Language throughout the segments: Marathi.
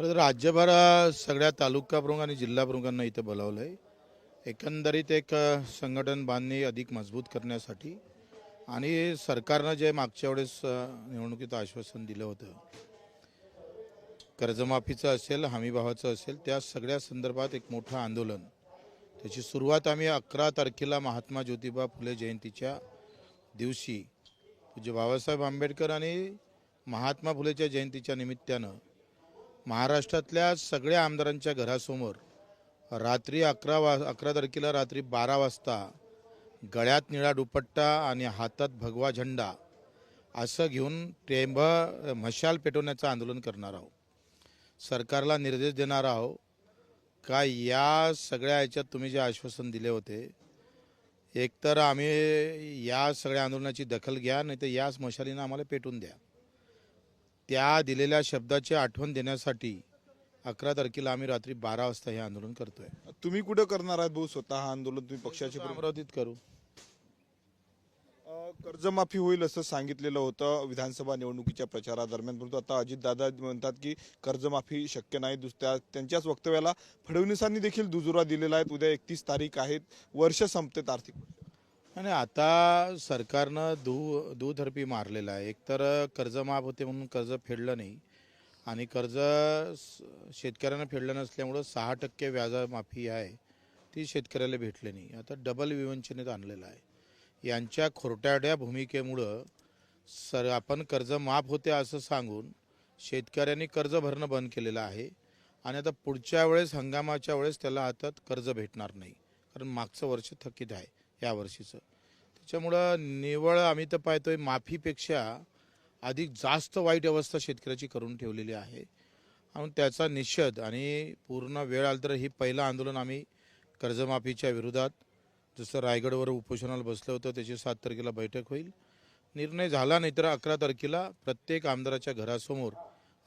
खरं तर राज्यभर सगळ्या तालुका प्रमुख आणि जिल्हा प्रमुखांना इथं बोलावलं आहे एकंदरीत एक संघटन बांधणी अधिक मजबूत करण्यासाठी आणि सरकारनं जे मागच्या वेळेस निवडणुकीत आश्वासन दिलं होतं कर्जमाफीचं असेल हमीभावाचं असेल त्या सगळ्या संदर्भात एक मोठं आंदोलन. त्याची सुरुवात आम्ही अकरा तारखेला महात्मा ज्योतिबा फुले जयंतीच्या दिवशी पूज्य बाबासाहेब आंबेडकर आणि महात्मा फुलेच्या जयंतीच्या निमित्तानं महाराष्ट्रातल्या सगळ्या आमदारांच्या घरासमोर रात्री अकरा वा अकरा तारखेला रात्री बारा वाजता गळ्यात निळा दुपट्टा आणि हातात भगवा झेंडा असं घेऊन टेंब मशाल पेटवण्याचं आंदोलन करणार आहोत. सरकारला निर्देश देणार आहोत का या सगळ्या ह्याच्यात तुम्ही जे आश्वासन दिले होते एकतर आम्ही या सगळ्या आंदोलनाची दखल घ्या नाही तर याच मशालीनं आम्हाला पेटून द्या. त्या दिलेल्या शब्दाची आठवण देण्यासाठी अकरा तारखेला आम्ही रात्री बारा वाजता हे आंदोलन करतोय. तुम्ही कुठं करणार आहात भाऊ? स्वतः हा आंदोलन तुम्ही पक्षाचे अमरावतीत करू. कर्जमाफी होईल असं सांगितलेलं होतं विधानसभा निवडणुकीच्या प्रचारादरम्यान परंतु आता अजितदादा म्हणतात की कर्जमाफी शक्य नाही. दुसऱ्या त्यांच्याच वक्तव्याला फडणवीसांनी देखील दुजुरा दिलेला आहे. उद्या एकतीस तारीख आहेत वर्ष संपतेत आर्थिक. आणि आता सरकारनं दू दुधर्पी मारलेलं आहे. एकतर कर्ज माफ होते म्हणून कर्ज फेडलं नाही. आणि कर्ज शेतकऱ्यांना फेडलं नसल्यामुळं सहा टक्के व्याजमाफी आहे. ती शेतकऱ्याला भेटली नाही. आता डबल विवंचनेत आणलेलं आहे. यांच्या खोरट्याड्या भूमिकेमुळं सर आपण कर्ज माफ होते असं सांगून शेतकऱ्यांनी कर्ज भरणं बंद केलेलं आहे. आणि आता पुढच्या वेळेस हंगामाच्या वेळेस त्याला हातात कर्ज भेटणार नाही. कारण मागचं वर्ष थकीत आहे. या वर्षीचं. त्याच्यामुळं निवळ आम्ही तर पाहतोय माफीपेक्षा अधिक जास्त वाईट अवस्था शेतकऱ्याची करून ठेवलेली आहे. आणि त्याचा निषेध आणि पूर्ण वेळ आला तर हे पहिलं आंदोलन आम्ही कर्जमाफीच्या विरोधात जसं रायगडवर उपोषणाला बसलं होतं त्याची सात तारखेला बैठक होईल. निर्णय झाला नाही तर अकरा तारखेला प्रत्येक आमदाराच्या घरासमोर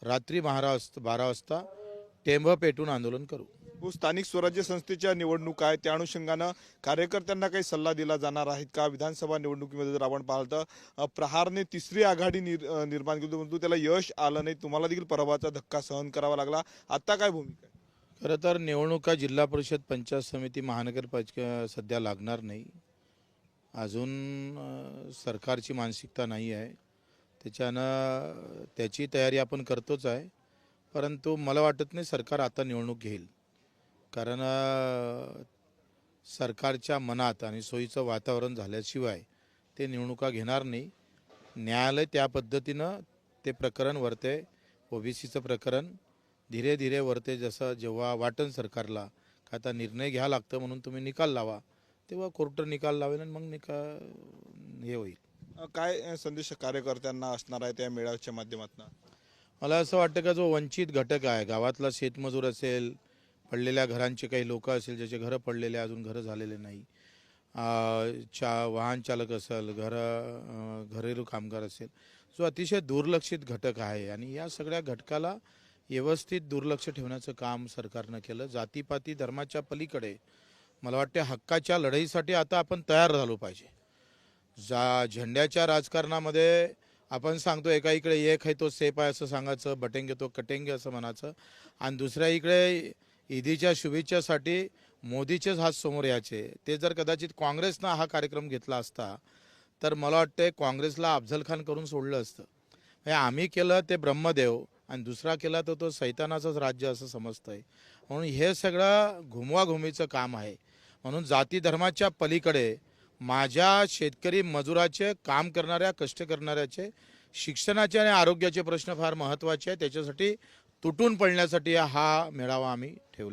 रात्री बारा वाजता बारा वाजता टेंभ पेटून आंदोलन करू. स्थानिक स्वराज्य संस्थेच्या निवडणूक आहे. त्या अनुषंगानं कार्यकर्त्यांना काही सल्ला दिला जाणार आहेत का? विधानसभा निवडणुकीमध्ये जर आपण पाहिलं तर प्रहारने तिसरी आघाडी निर- निर्माण केली परंतु त्याला यश आलं नाही. तुम्हाला देखील पराभवाचा धक्का सहन करावा लागला. आत्ता काय भूमिका खरं तर निवडणुका जिल्हा परिषद पंचायत समिती महानगरपालिका सध्या लागणार नाही. अजून सरकारची मानसिकता नाही आहे. त्याच्यानं त्याची तयारी आपण करतोच आहे. परंतु मला वाटत नाही सरकार आता निवडणूक घेईल. कारण सरकारच्या मनात आणि सोयीचं वातावरण झाल्याशिवाय ते निवडणुका घेणार नाही. न्यायालय त्या पद्धतीनं ते प्रकरण वरते ओबीसीचं प्रकरण धीरे धीरे वरते जसं जेव्हा वाटन सरकारला का आता निर्णय घ्या लागतं म्हणून तुम्ही निकाल लावा तेव्हा कोर्ट निकाल लावेल आणि मग निकाल हे होईल. काय संदेश कार्यकर्त्यांना असणार आहे त्या मेळाव्याच्या माध्यमातून? मला असं वाटतं का जो वंचित घटक आहे गावातला शेतमजूर असेल पडलेल्या घरांचे काही लोक असेल ज्याचे घरं पडलेले अजून घरं झालेले नाही. चा वाहन चालक असेल घर घरेलू कामगार असेल जो अतिशय दुर्लक्षित घटक आहे. आणि या सगळ्या घटकाला व्यवस्थित दुर्लक्ष ठेवण्याचं काम सरकारनं केलं. जातीपाती धर्माच्या पलीकडे मला वाटते हक्काच्या लढाईसाठी आता आपण तयार झालो पाहिजे. जा झेंड्याच्या राजकारणामध्ये आपण सांगतो एका इकडे एक आहे तो सेफ आहे असं सांगायचं बटेंगे तो कटेंगे असं म्हणायचं. आणि दुसऱ्या इकडे ईदीच्या शुभेच्छासाठी मोदीचेच हात समोर यायचे. ते जर कदाचित काँग्रेसनं हा कार्यक्रम घेतला असता तर मला वाटतं काँग्रेसला अफजल खान करून सोडलं असतं. हे आम्ही केलं ते ब्रह्मदेव आणि दुसरा केला तर तो सैतानाचंच राज्य असं समजतं आहे म्हणून हे सगळं घुमवाघुमीचं काम आहे. म्हणून जाती धर्माच्या पलीकडे माझ्या शेतकरी मजुराचे काम करणाऱ्या कष्ट करणाऱ्याचे शिक्षणाचे आणि आरोग्याचे प्रश्न फार महत्त्वाचे आहे त्याच्यासाठी तुटून पडण्यासाठी हा मेळावा आम्ही ठेवले